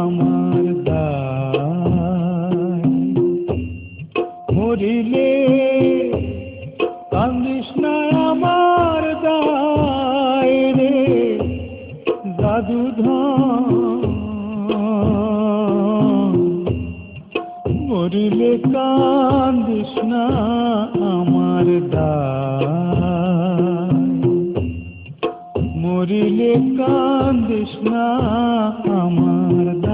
আমার দায়। মরিলে কান্দিস না আমার দায় রে দাদু মরিলে কান্দিস না আমার দায়। মরিলে কান্দিস না আমার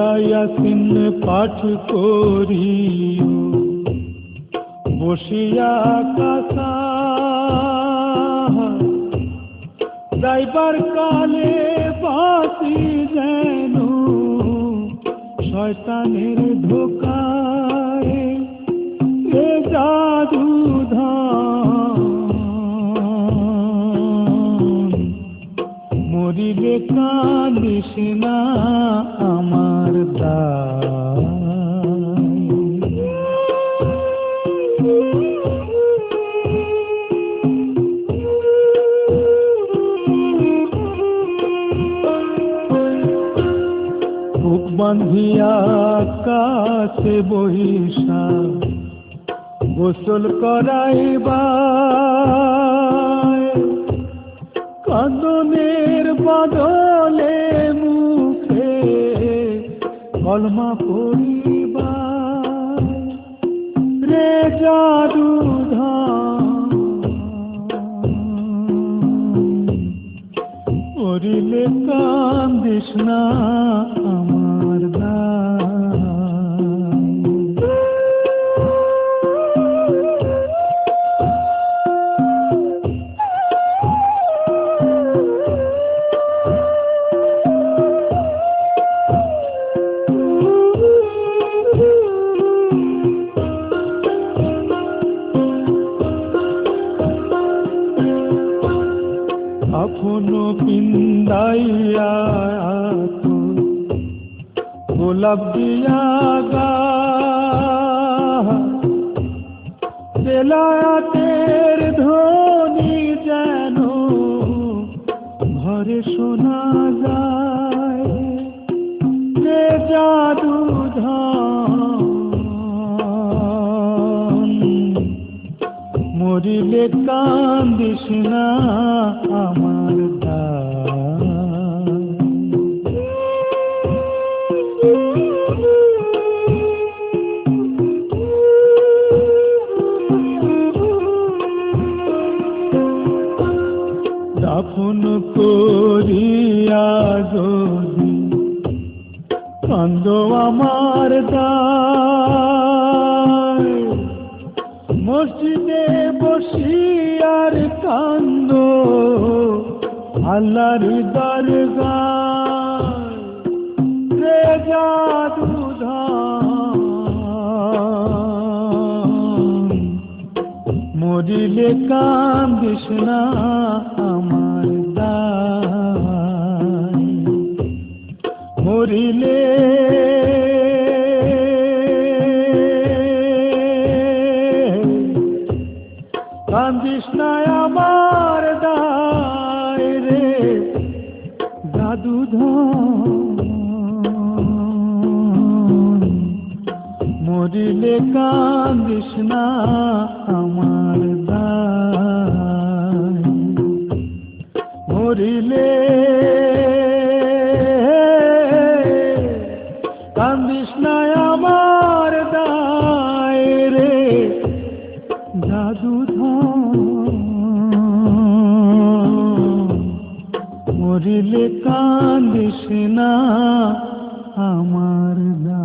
সুরায়াসিন পাঠ করিও বসিয়া কাসা। কালে বাসি যেন শয়তানের ধোকায় এ জাদু মরিলে কান্দিস না আমার দায় বুক কাছে বহিষা গোসল করাইবা কান্দনের বদলে মুখে কলমা পড়িবা রে জাদু পড়িলে কান্দিস না। আপন পিন্দাইয়া গোলাপ দিয়া গা। বেলায়াতের ধ্বনি যেন ঘরে শোনা যায়। মরিলে কান্দিস না আমার দাফন করিয়া যদি কান্দ আমার দায় মসজিদে বসিয়ার কান্দ। আল্লাহর জাদু মরিলে কান্দিস না আমার দায়। মরিলে দাদু মরিলে কান্দিস না আমার দায়। মরিলে কান্দিস না আমার দায় রে। জাদু মরিলে কাঁদিস না আমার দা